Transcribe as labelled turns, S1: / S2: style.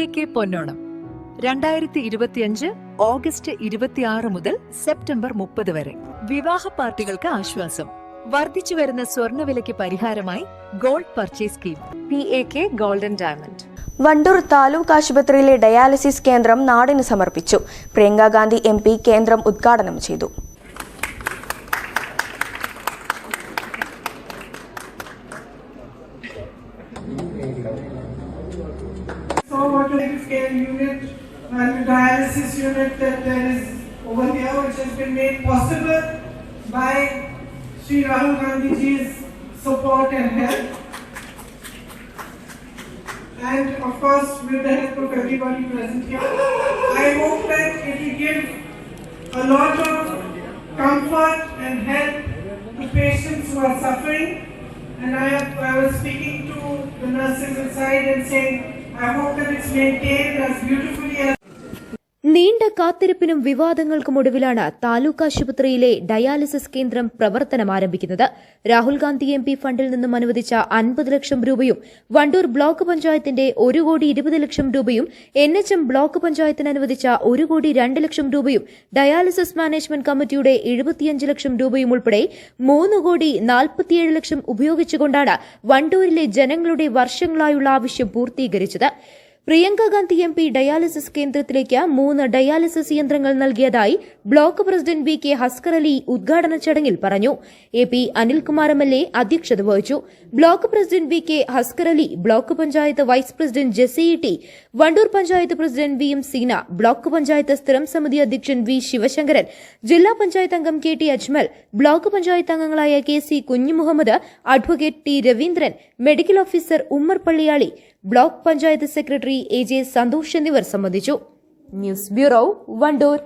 S1: A K പൊന്നോണം. രണ്ടായിരത്തി ഇരുപത്തിയഞ്ച് August ഇരുപത്തിയാറ് മുതൽ സെപ്റ്റംബർ മുപ്പത് വരെ. വിവാഹ പാർട്ടികൾക്ക് ആശ്വാസം. വർദ്ധിച്ചു വരുന്ന സ്വർണവിലയ്ക്ക് പരിഹാരമായി gold purchase scheme. P A K golden diamond.
S2: Wandoor taluk ആശുപത്രിയിലെ ഡയാലിസിസ് കേന്ദ്രം നാടിന് സമർപ്പിച്ചു. പ്രിയങ്കാ ഗാന്ധി എം പി കേന്ദ്രം ഉദ്ഘാടനം ചെയ്തു.
S3: Is care unit and dialysis unit that there is over here which has been made possible by Sri Rahul Gandhi ji's support and help. And of course with the help of everybody present here. I hope that it will give a lot of comfort and help to patients who are suffering. And I, have, I was speaking to the nurses inside and saying, I hope that it's maintained as beautifully as
S4: നീണ്ട കാത്തിരിപ്പിനും വിവാദങ്ങൾക്കും ഒടുവിലാണ് താലൂക്ക് ആശുപത്രിയിലെ dialysis കേന്ദ്രം പ്രവർത്തനം ആരംഭിക്കുന്നത്. Rahul Gandhi M P ഫണ്ടിൽ നിന്നും അനുവദിച്ച അൻപത് ലക്ഷം രൂപയും വണ്ടൂർ ബ്ലോക്ക് പഞ്ചായത്തിന്റെ ഒരു കോടി ഇരുപത് ലക്ഷം രൂപയും എൻ എച്ച് എം ബ്ലോക്ക് പഞ്ചായത്തിന് അനുവദിച്ച ഒരു കോടി രണ്ട് ലക്ഷം രൂപയും ഡയാലിസിസ് മാനേജ്മെന്റ് കമ്മിറ്റിയുടെ എഴുപത്തിയഞ്ച് ലക്ഷം രൂപയും ഉൾപ്പെടെ മൂന്ന് കോടി നാൽപ്പത്തിയേഴ് ലക്ഷം ഉപയോഗിച്ചുകൊണ്ടാണ് വണ്ടൂരിലെ ജനങ്ങളുടെ വർഷങ്ങളായുള്ള ആവശ്യം പൂർത്തീകരിച്ചത്. Priyanka Gandhi M P dialysis കേന്ദ്രത്തിലേക്ക് മൂന്ന് ഡയാലിസിസ് യന്ത്രങ്ങൾ നൽകിയതായി block president V K Haskar Ali ഉദ്ഘാടന ചടങ്ങിൽ പറഞ്ഞു. A P Anilkumar M L A അധ്യക്ഷത വഹിച്ചു. Block president V K Haskar Ali block panchayat vice president Jessy T Wandoor panchayat president V M Seena block panchayat സ്ഥിരം സമിതി അധ്യക്ഷൻ V Sivasankaran ജില്ലാ പഞ്ചായത്ത് അംഗം K T Ajmal block panchayat അംഗങ്ങളായ K C Kunhumuhammad advocate T Raveendran medical officer Ummer Palliyali block panchayat secretary A J Santhosh എന്നിവർ സംബന്ധിച്ചു. News bureau Wandoor.